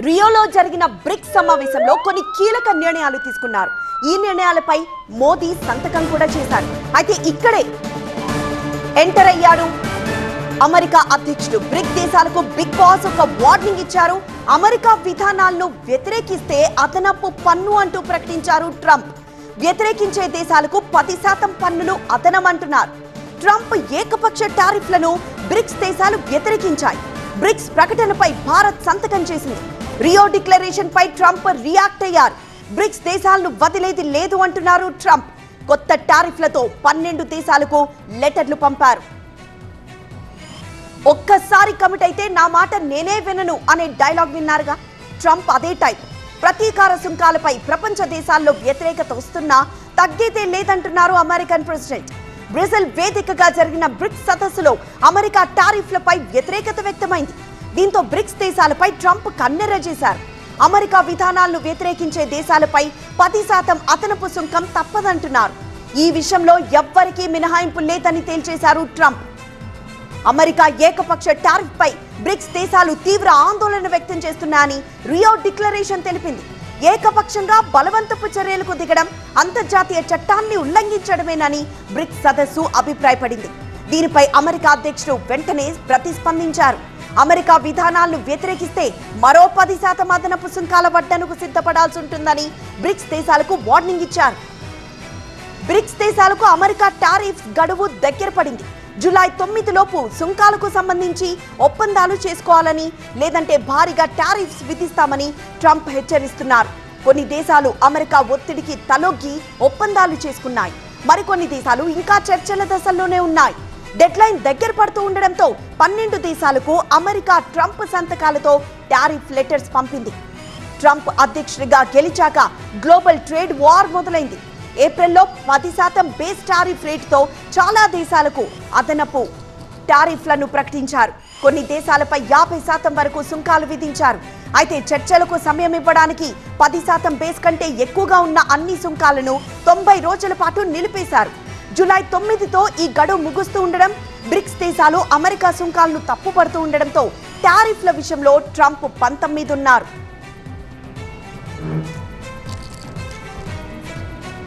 రియోలో జరిగిన బ్రిక్స్ సమావేశంలో కొన్ని కీలక నిర్ణయాలు తీసుకున్నారు. ఈ నిర్ణయాలపై మోదీ సంతకం కూడా చేశారు. అయితే ఇక్కడే ఎంటర్ అయ్యాడు. అమెరికా అధ్యక్షుడు బ్రిక్ దేశాలకు బిగ్ బాస్ ఒక వార్నింగ్ ఇచ్చారు. అమెరికా విధానాలను వ్యతిరేకిస్తే అదనపు పన్ను అంటూ ప్రకటించారు ట్రంప్. వ్యతిరేకించే దేశాలకు పది శాతం పన్నులు అదనమంటున్నారు. ట్రంప్ ఏకపక్ష టారిఫ్లను బ్రిక్స్ దేశాలు వ్యతిరేకించాయి. బ్రిక్స్ ప్రకటనపై భారత్ సంతకం చేసింది. రియో డిక్లరేషన్ పై ట్రంప్ రియాక్ట్ అయ్యారు. బ్రిక్స్ దేశాలను వదిలేది లేదు అంటున్నారు ట్రంప్. కొత్త టారిఫ్లతో పన్నెండు దేశాలకు లెటర్లు పంపారు. ఒక్కసారి కమిట్ అయితే నా మాట నేనే వినను అనే డైలాగ్ విన్నారుగా. ట్రంప్ అదే టైప్. ప్రతీకార సుంకాలపై ప్రపంచ దేశాల్లో వ్యతిరేకత వస్తున్నా తగ్గేదే లేదంటున్నారు అమెరికన్ ప్రెసిడెంట్. బ్రెజిల్ వేదికగా జరిగిన బ్రిక్స్ సదస్సులో అమెరికా టారిఫ్లపై వ్యతిరేకత వ్యక్తమైంది. దీంతో బ్రిక్స్ దేశాలపై ట్రంప్ కన్నెర్ర చేశారు. అమెరికా విధానాలను వ్యతిరేకించే దేశాలపై పది శాతం అదనపు సుంకం తప్పదంటున్నారు. ఈ విషయంలో ఎవ్వరికీ మినహాయింపు లేదని తేల్చేశారు ట్రంప్. అమెరికా ఏకపక్ష టారిఫ్ పై బ్రిక్స్ దేశాలు తీవ్ర ఆందోళన వ్యక్తం చేస్తున్నాయని రియో డిక్లరేషన్ తెలిపింది. ఏకపక్షంగా బలవంతపు చర్యలకు దిగడం అంతర్జాతీయ చట్టాన్ని ఉల్లంఘించడమేనని బ్రిక్స్ సదస్సు అభిప్రాయపడింది. దీనిపై అమెరికా అధ్యక్షుడు వెంటనే ప్రతిస్పందించారు. అమెరికా విధానాలను వ్యతిరేకిస్తే మరో పది శాతం అదనపు సుంకాల వడ్డనకు సిద్ధపడాల్సి ఉంటుందని బ్రిక్స్ దేశాలకు వార్నింగ్ ఇచ్చారు. బ్రిక్స్ దేశాలకు అమెరికా టారిఫ్ గడువు దగ్గర పడింది. జూలై తొమ్మిది లోపు సుంకాలకు సంబంధించి ఒప్పందాలు చేసుకోవాలని లేదంటే భారీగా టారిఫ్స్ విధిస్తామని ట్రంప్ హెచ్చరిస్తున్నారు. కొన్ని దేశాలు అమెరికా ఒత్తిడికి తలొగ్గి ఒప్పందాలు చేసుకున్నాయి. మరికొన్ని దేశాలు ఇంకా చర్చల దశల్లోనే ఉన్నాయి. డెడ్లైన్ దగ్గర పడుతూ ఉండడంతో పన్నెండు దేశాలకు అమెరికా ట్రంప్ సంతకాలతో టారిఫ్ లెటర్స్ పంపింది. ట్రంప్ అధ్యక్షుడిగా గెలిచాక గ్లోబల్ ట్రేడ్ వార్ మొదలైంది. ఏప్రిల్లో పది శాతం బేస్ టారిఫ్ రేటుతో చాలా దేశాలకు అదనపు టారిఫ్లను ప్రకటించారు. కొన్ని దేశాలపై యాభై శాతం వరకు సుంకాలు విధించారు. అయితే చర్చలకు సమయం ఇవ్వడానికి పది శాతం బేస్ కంటే ఎక్కువగా ఉన్న అన్ని సుంకాలను తొంభై రోజుల పాటు నిలిపేశారు. జూలై తొమ్మిదితో ఈ గడువు ముగుస్తూ ఉండడం బ్రిక్స్ దేశాలు అమెరికా సుంకాలను తప్పుపడుతూ ఉండడంతో టారిఫ్ల విషయంలో ట్రంప్ పంతం